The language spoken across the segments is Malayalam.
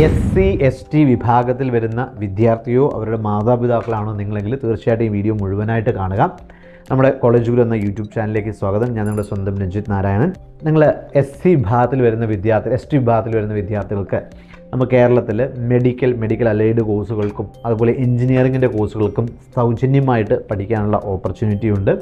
എസ് സി എസ് ടി വിഭാഗത്തിൽ വരുന്ന വിദ്യാർത്ഥിയോ അവരുടെ മാതാപിതാക്കളാണോ നിങ്ങളെങ്കിൽ തീർച്ചയായിട്ടും ഈ വീഡിയോ മുഴുവനായിട്ട് കാണുക. നമ്മുടെ കോളേജ് ഗുരു എന്ന യൂട്യൂബ് ചാനലിലേക്ക് സ്വാഗതം. ഞാൻ നിങ്ങളുടെ സ്വന്തം രഞ്ജിത്ത് നാരായണൻ. നിങ്ങൾ എസ് സി വിഭാഗത്തിൽ വരുന്ന വിദ്യാർത്ഥി എസ് ടി വിഭാഗത്തിൽ വരുന്ന വിദ്യാർത്ഥികൾക്ക് നമ്മൾ കേരളത്തിൽ മെഡിക്കൽ മെഡിക്കൽ അലൈഡ് കോഴ്സുകൾക്കും അതുപോലെ എഞ്ചിനീയറിങ്ങിന്റെ കോഴ്സുകൾക്കും സൗജന്യമായിട്ട് പഠിക്കാനുള്ള ഓപ്പർച്യൂണിറ്റി ഉണ്ട്.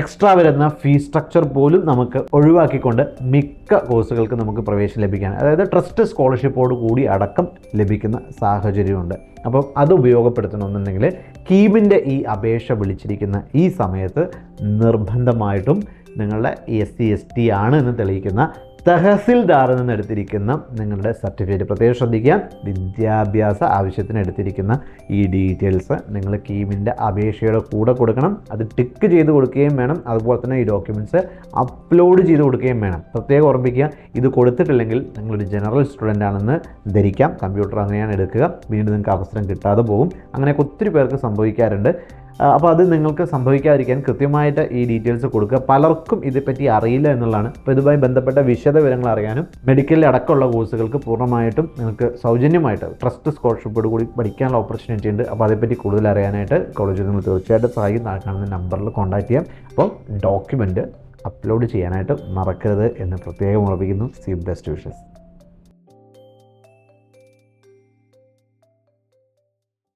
എക്സ്ട്രാ വരുന്ന ഫീ സ്ട്രക്ചർ പോലും നമുക്ക് ഒഴിവാക്കിക്കൊണ്ട് മിക്ക കോഴ്സുകൾക്ക് നമുക്ക് പ്രവേശനം ലഭിക്കാൻ അതായത് ട്രസ്റ്റ് സ്കോളർഷിപ്പോട് കൂടി അടക്കം ലഭിക്കുന്ന സാഹചര്യമുണ്ട്. അപ്പം അത് ഉപയോഗപ്പെടുത്തണമെന്നുണ്ടെങ്കിൽ കീമിന്റെ ഈ അപേക്ഷ വിളിച്ചിരിക്കുന്ന ഈ സമയത്ത് നിർബന്ധമായിട്ടും നിങ്ങളുടെ എസ് സി എസ് ടി ആണ് എന്ന് തെളിയിക്കുന്ന തഹസിൽദാറിൽ നിന്ന് എടുത്തിരിക്കുന്ന നിങ്ങളുടെ സർട്ടിഫിക്കറ്റ്. പ്രത്യേകം ശ്രദ്ധിക്കുക. വിദ്യാഭ്യാസ ആവശ്യത്തിന് എടുത്തിരിക്കുന്ന ഈ ഡീറ്റെയിൽസ് നിങ്ങൾ കീമിന്റെ അപേക്ഷയുടെ കൂടെ കൊടുക്കണം. അത് ടിക്ക് ചെയ്ത് കൊടുക്കുകയും വേണം. അതുപോലെ തന്നെ ഈ ഡോക്യുമെന്റ്സ് അപ്ലോഡ് ചെയ്ത് കൊടുക്കുകയും വേണം. പ്രത്യേകം ഓർമ്മിക്കുക ഇത് കൊടുത്തിട്ടില്ലെങ്കിൽ നിങ്ങളൊരു ജനറൽ സ്റ്റുഡന്റ് ആണെന്ന് ധരിക്കാം. കമ്പ്യൂട്ടർ അങ്ങനെയാണ് എടുക്കുക. വീണ്ടും നിങ്ങൾക്ക് അവസരം കിട്ടാതെ പോകും. അങ്ങനെയൊക്കെ ഒത്തിരി പേർക്ക് സംഭവിക്കാറുണ്ട്. അപ്പോൾ അത് നിങ്ങൾക്ക് സംഭവിക്കാതിരിക്കാൻ കൃത്യമായിട്ട് ഈ ഡീറ്റെയിൽസ് കൊടുക്കുക. പലർക്കും ഇതേപ്പറ്റി അറിയില്ല എന്നുള്ളതാണ്. അപ്പോൾ ഇതുമായി ബന്ധപ്പെട്ട വിശദ വിവരങ്ങൾ അറിയാനും മെഡിക്കലിൽ അടക്കമുള്ള കോഴ്സുകൾക്ക് പൂർണമായിട്ടും നിങ്ങൾക്ക് സൗജന്യമായിട്ട് ട്രസ്റ്റ് സ്കോളർഷിപ്പോട് കൂടി പഠിക്കാനുള്ള ഓപ്പർച്യൂണിറ്റി ഉണ്ട്. അപ്പോൾ അതേപ്പറ്റി കൂടുതൽ അറിയാനായിട്ട് കോളേജിൽ നിങ്ങൾ തീർച്ചയായിട്ടും സഹായിക്കും. താഴെ കാണുന്ന നമ്പറിൽ കോൺടാക്ട് ചെയ്യാം. അപ്പോൾ ഡോക്യുമെന്റ് അപ്ലോഡ് ചെയ്യാനായിട്ട് മറക്കരുത് എന്ന് പ്രത്യേകം ഉറപ്പിക്കുന്നു സി ബെസ്റ്റ് വിഷസ്